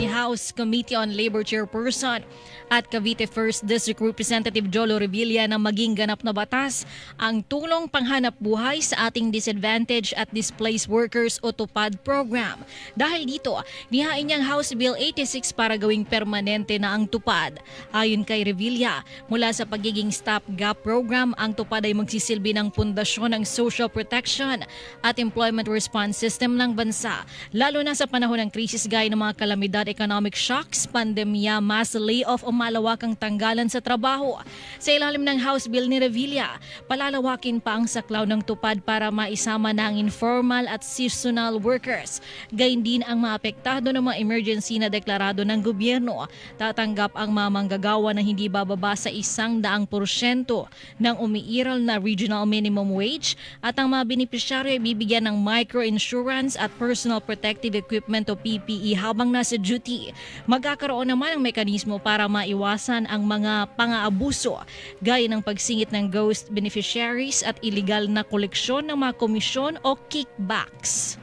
ni House Committee on Labor Chairperson at Cavite 1st District Representative Jolo Revilla na maging ganap na batas ang tulong panghanap buhay sa ating disadvantaged at displaced workers o TUPAD program. Dahil dito, nihain niyang House Bill 86 para gawing permanente na ang TUPAD. Ayon kay Revilla, mula sa pagiging stopgap program, ang TUPAD ay magsisilbi ng pundasyon ng social protection at employment response system ng bansa, lalo na sa panahon ng krisis gaya ng mga kalamidad, economic shocks, pandemya, mass layoff o malawakang tanggalan sa trabaho. Sa ilalim ng House Bill ni Revilla, palalawakin pa ang saklaw ng tupad para maisama na ang informal at seasonal workers. Gayun din ang maapektado ng mga emergency na deklarado ng gobyerno. Tatanggap ang mga manggagawa na hindi bababa sa isang daang porsyento ng umiiral na regional minimum wage at ang mga benepisyaryo ay bibigyan ng microinsurance at personal protective equipment o PPE habang nasa duty. Magkakaroon naman ng mekanismo para maiwasan ang mga pang-aabuso gaya ng pagsingit ng ghost beneficiaries at illegal na koleksyon ng mga komisyon o kickbacks.